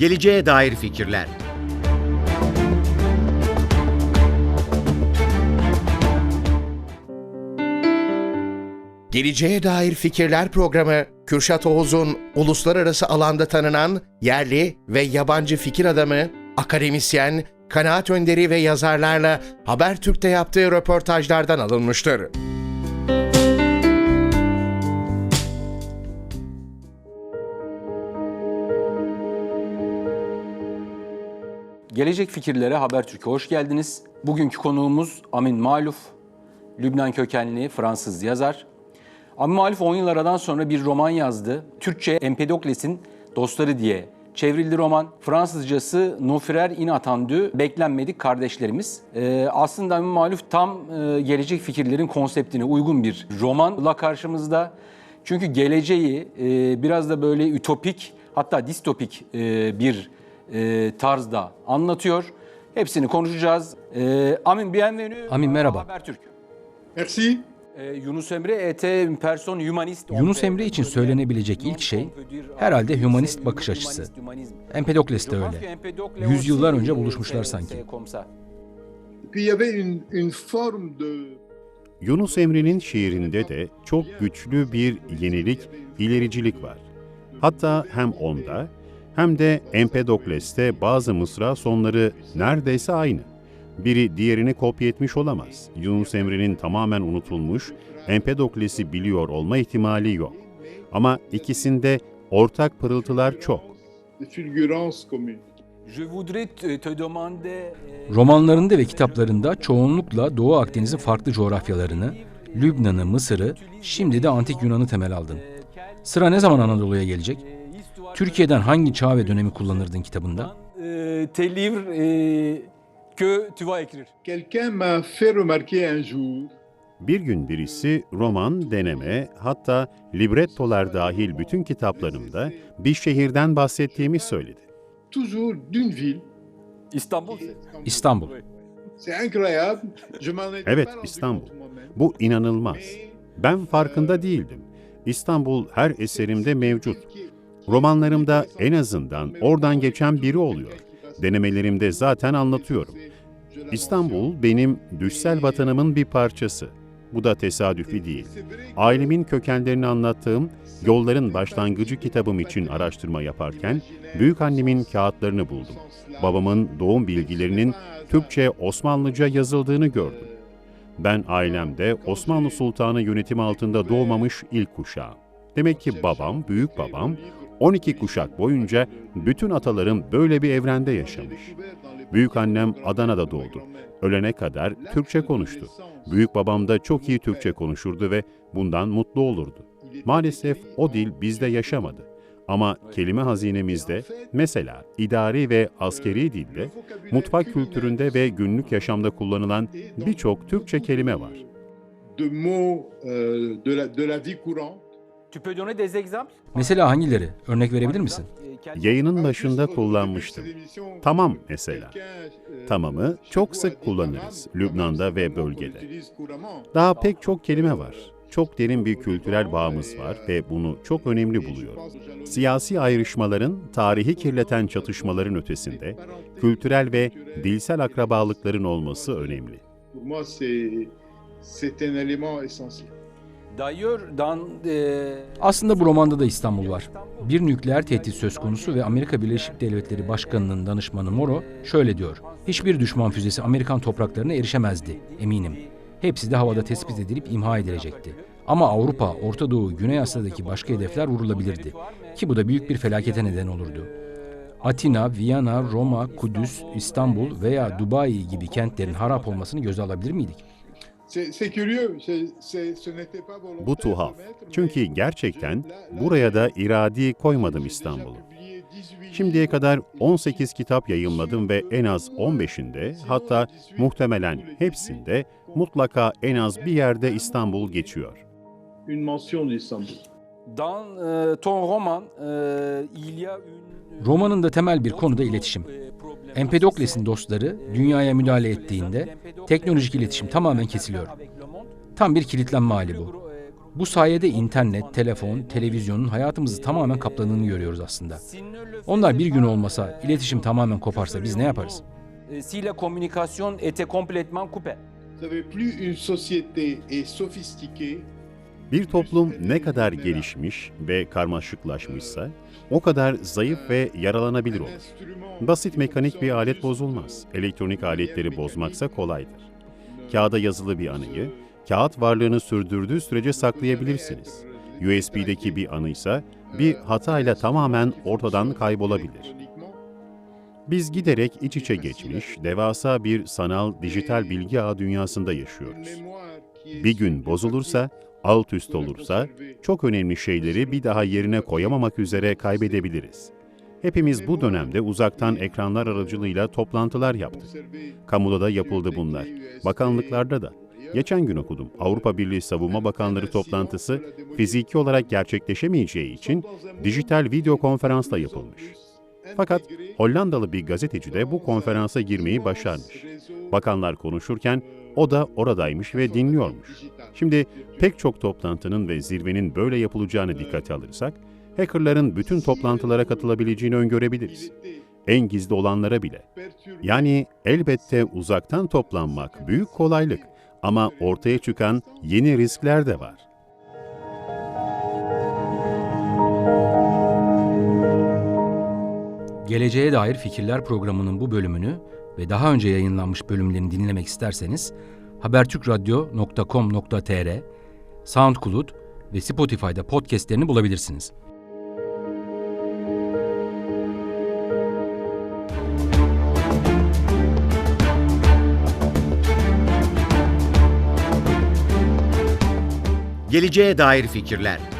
Geleceğe dair fikirler. Geleceğe dair fikirler programı Kürşat Oğuz'un uluslararası alanda tanınan yerli ve yabancı fikir adamı, akademisyen, kanaat önderi ve yazarlarla Habertürk'te yaptığı röportajlardan alınmıştır. Gelecek Fikirlere Habertürk'e hoş geldiniz. Bugünkü konuğumuz Amin Maluf, Lübnan kökenli Fransız yazar. Amin Maluf 10 yıl aradan sonra bir roman yazdı. Türkçe Empedokles'in Dostları diye çevrildi roman. Fransızcası Nofrer Inattendu, Beklenmedik Kardeşlerimiz. Ee, aslında Amin Maluf tam e, gelecek fikirlerin konseptine uygun bir romanla karşımızda. Çünkü geleceği e, biraz da böyle ütopik hatta distopik e, bir e, tarzda anlatıyor. Hepsini konuşacağız. E, Amin bienvenue. Amin, merhaba. Habertürk. Merci. E, Yunus Emre était une personne humaniste. Yunus Emre için söylenebilecek ilk şey herhalde hümanist bakış açısı. Empedokles de öyle. Yüzyıllar önce buluşmuşlar sanki. Yunus Emre'nin şiirinde de çok güçlü bir yenilik, ilericilik var. Hatta hem onda hem de Empedokles'te bazı mısra sonları neredeyse aynı. Biri diğerini kopya etmiş olamaz. Yunus Emre'nin tamamen unutulmuş, Empedokles'i biliyor olma ihtimali yok. Ama ikisinde ortak pırıltılar çok. de fulgurance commune. Je voudrais te, te demander e, Romanlarında ve kitaplarında çoğunlukla Doğu Akdeniz'in farklı coğrafyalarını, Lübnan'ı, Mısır'ı, şimdi de Antik Yunan'ı temel aldın. Sıra ne zaman Anadolu'ya gelecek? Türkiye'den hangi çağ ve dönemi kullanırdın kitabında? e, tes livres e, que tu vas écrire. Quelqu'un m'a fait remarquer un jour Bir gün birisi roman, deneme, hatta librettolar dahil bütün kitaplarımda bir şehirden bahsettiğimi söyledi. toujours d'une ville. İstanbul. İstanbul. Evet, İstanbul. Bu inanılmaz. Ben farkında değildim. İstanbul her eserimde mevcut. Romanlarımda en azından oradan geçen biri oluyor. Denemelerimde zaten anlatıyorum. İstanbul benim düşsel vatanımın bir parçası. Bu da tesadüfi değil. Ailemin kökenlerini anlattığım Yolların Başlangıcı kitabım için araştırma yaparken büyük annemin kağıtlarını buldum. Babamın doğum bilgilerinin Türkçe Osmanlıca yazıldığını gördüm. Ben ailemde Osmanlı Sultanı yönetimi altında doğmamış ilk kuşağım. Demek ki babam, büyük babam 12 kuşak boyunca bütün atalarım böyle bir evrende yaşamış. Büyük annem Adana'da doğdu. Ölene kadar Türkçe konuştu. Büyük babam da çok iyi Türkçe konuşurdu ve bundan mutlu olurdu. Maalesef o dil bizde yaşamadı. Ama kelime hazinemizde, mesela idari ve askeri dilde, mutfak kültüründe ve günlük yaşamda kullanılan birçok Türkçe kelime var. De mots euh, de, la, de la vie courante. Tu peux donner des exemples? Mesela hangileri? Örnek verebilir misin? Yayının başında kullanmıştım. Tamam mesela. Tamamı çok sık kullanırız Lübnan'da ve bölgede. Daha pek çok kelime var. Çok derin bir kültürel bağımız var ve bunu çok önemli buluyorum. Siyasi ayrışmaların, tarihi kirleten çatışmaların ötesinde kültürel ve dilsel akrabalıkların olması önemli. Pour moi, c'est c'est un élément essentiel. E, Aslında bu romanda da İstanbul var. Bir nükleer tehdit söz konusu ve Amerika Birleşik Devletleri Başkanı'nın danışmanı Moro şöyle diyor. Hiçbir düşman füzesi Amerikan topraklarına erişemezdi, eminim. Hepsi de havada tespit edilip imha edilecekti. Ama Avrupa, Orta Doğu, Güney Asya'daki başka hedefler vurulabilirdi. Ki bu da büyük bir felakete neden olurdu. Atina, Viyana, Roma, Kudüs, İstanbul veya Dubai gibi kentlerin harap olmasını göze alabilir miydik? Bu de tuhaf. mettre, Çünkü gerçekten buraya da iradi koymadım İstanbul'u. publié 18 Şimdiye kadar 18 kitap yayımladım ve en az 15'inde hatta muhtemelen hepsinde mutlaka en az bir yerde İstanbul geçiyor. une mention d'Istanbul. Dans e, ton roman e, il y a une Romanın da temel bir konu da iletişim. Empedokles'in dostları dünyaya müdahale ettiğinde teknolojik iletişim tamamen kesiliyor. Tam bir kilitlenme hali bu. Bu sayede internet, telefon, televizyonun hayatımızı tamamen kapladığını görüyoruz aslında. Onlar bir gün olmasa, iletişim tamamen koparsa biz ne yaparız? Euh, Si la communication était complètement coupée. Vous savez, plus une société est sophistiquée, Bir toplum ne kadar gelişmiş ve karmaşıklaşmışsa o kadar zayıf ve yaralanabilir olur. Basit mekanik bir alet bozulmaz. Elektronik aletleri bozmaksa kolaydır. Kağıda yazılı bir anıyı, kağıt varlığını sürdürdüğü sürece saklayabilirsiniz. USB'deki bir anıysa bir hatayla tamamen ortadan kaybolabilir. Biz giderek iç içe geçmiş, devasa bir sanal dijital bilgi ağı dünyasında yaşıyoruz. Bir gün bozulursa, alt üst olursa, çok önemli şeyleri bir daha yerine koyamamak üzere kaybedebiliriz. Hepimiz bu dönemde uzaktan ekranlar aracılığıyla toplantılar yaptık. Kamuda da yapıldı bunlar. Bakanlıklarda da. Geçen gün okudum. Avrupa Birliği Savunma Bakanları toplantısı fiziki olarak gerçekleşemeyeceği için dijital video konferansla yapılmış. Fakat Hollandalı bir gazeteci de bu konferansa girmeyi başarmış. Bakanlar konuşurken o da oradaymış ve dinliyormuş. Şimdi pek çok toplantının ve zirvenin böyle yapılacağını dikkate alırsak, hackerların bütün toplantılara katılabileceğini öngörebiliriz. En gizli olanlara bile. Yani elbette uzaktan toplanmak büyük kolaylık ama ortaya çıkan yeni riskler de var. Geleceğe dair Fikirler programının bu bölümünü ve daha önce yayınlanmış bölümlerini dinlemek isterseniz habertürkradyo.com.tr, SoundCloud ve Spotify'da podcastlerini bulabilirsiniz. Geleceğe dair fikirler.